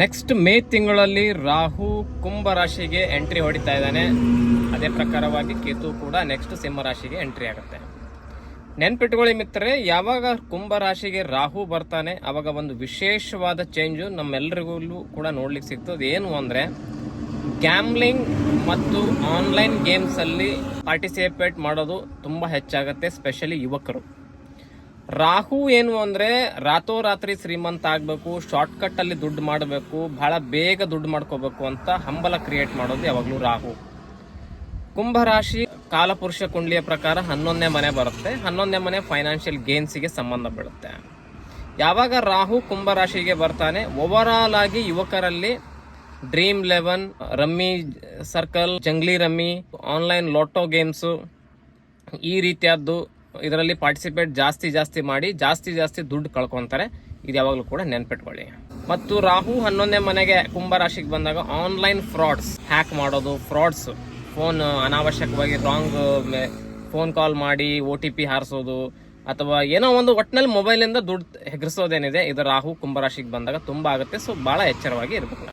Next May ತಿಂಗಳಲ್ಲಿ ರಾಹು ಕುಂಭ ರಾಶಿಗೆ entry ಹೊಡಿತಾ ಇದ್ದಾನೆ. ಅದೇ ಪ್ರಕಾರವಾಗಿ ಕೇತು ಕೂಡ ನೆಕ್ಸ್ಟ್ ಸಿಂಹ ರಾಶಿಗೆ ಎಂಟ್ರಿ ಆಗುತ್ತೆ. ನೆನ್ಪಿಟ್ಕೊಳ್ಳಿ ಮಿತ್ರರೆ, ಯಾವಾಗ ಕುಂಭ ರಾಶಿಗೆ ರಾಹು ಬರ್ತಾನೆ, ಅವಾಗ ಒಂದು ವಿಶೇಷವಾದ ಚೇಂಜು ನಮ್ಮೆಲ್ಲರಿಗೂ ಕೂಡ ನೋಡ್ಲಿಕ್ಕೆ ಸಿಗ್ತದೆ ಏನು ಅಂದರೆ ಗ್ಯಾಮ್ಲಿಂಗ್ ಮತ್ತು ಆನ್ಲೈನ್ ಗೇಮ್ಸಲ್ಲಿ ಪಾರ್ಟಿಸಿಪೇಟ್ ಮಾಡೋದು ತುಂಬ ಹೆಚ್ಚಾಗುತ್ತೆ ಸ್ಪೆಷಲಿ ಯುವಕರು. ರಾಹು ಏನು ಅಂದ್ರೆ ರಾತೋರಾತ್ರಿ ಶ್ರೀಮಂತ ಆಗ್ಬೇಕು ಶಾರ್ಟ್ ಕಟ್ ಅಲ್ಲಿ ದುಡ್ಡು ಮಾಡಬೇಕು, ಬಹಳ ಬೇಗ ದುಡ್ಡು ಮಾಡ್ಕೋಬೇಕು ಅಂತ ಹಂಬಲ ಕ್ರಿಯೇಟ್ ಮಾಡೋದು ಯಾವಾಗಲೂ ರಾಹು. ಕುಂಭರಾಶಿ ಕಾಲಪುರುಷ ಕುಂಡ್ಲಿಯ ಪ್ರಕಾರ ಹನ್ನೊಂದನೇ ಮನೆ ಬರುತ್ತೆ. ಹನ್ನೊಂದನೇ ಮನೆ ಫೈನಾನ್ಷಿಯಲ್ ಗೇನ್ಸ್ಗೆ ಸಂಬಂಧ ಬೀಳುತ್ತೆ. ಯಾವಾಗ ರಾಹು ಕುಂಭರಾಶಿಗೆ ಬರ್ತಾನೆ ಓವರಾಲ್ ಆಗಿ ಯುವಕರಲ್ಲಿ dream eleven rummy circle jungle rummy online lotto games ಈ ರೀತಿಯದ್ದು ಇದರಲ್ಲಿ ಪಾರ್ಟಿಸಿಪೇಟ್ ಜಾಸ್ತಿ ಜಾಸ್ತಿ ಮಾಡಿ, ಜಾಸ್ತಿ ಜಾಸ್ತಿ ದುಡ್ಡು ಕಳ್ಕೊಂತಾರೆ. ಇದು ಯಾವಾಗಲೂ ಕೂಡ ನೆನ್ಪಿಟ್ಕೊಳ್ಳಿ. ಮತ್ತು ರಾಹು ಹನ್ನೊಂದನೇ ಮನೆಗೆ ಕುಂಭ ರಾಶಿಗೆ ಬಂದಾಗ ಆನ್ಲೈನ್ ಫ್ರಾಡ್ಸ್ ಹ್ಯಾಕ್ ಮಾಡೋದು ಫ್ರಾಡ್ಸ್ ಫೋನ್ ಅನಾವಶ್ಯಕವಾಗಿ ರಾಂಗ್ ಫೋನ್ ಕಾಲ್ ಮಾಡಿ ಒ ಟಿ ಪಿ ಹಾರಿಸೋದು, ಅಥವಾ ಏನೋ ಒಂದು ಒಟ್ಟಿನಲ್ಲಿ ಮೊಬೈಲಿಂದ ದುಡ್ಡು ಹೆಗರಿಸೋದೇನಿದೆ, ಇದು ರಾಹು ಕುಂಭರಾಶಿಗೆ ಬಂದಾಗ ತುಂಬ ಆಗುತ್ತೆ. ಸೊ ಭಾಳ ಎಚ್ಚರವಾಗಿ ಇರಬೇಕು.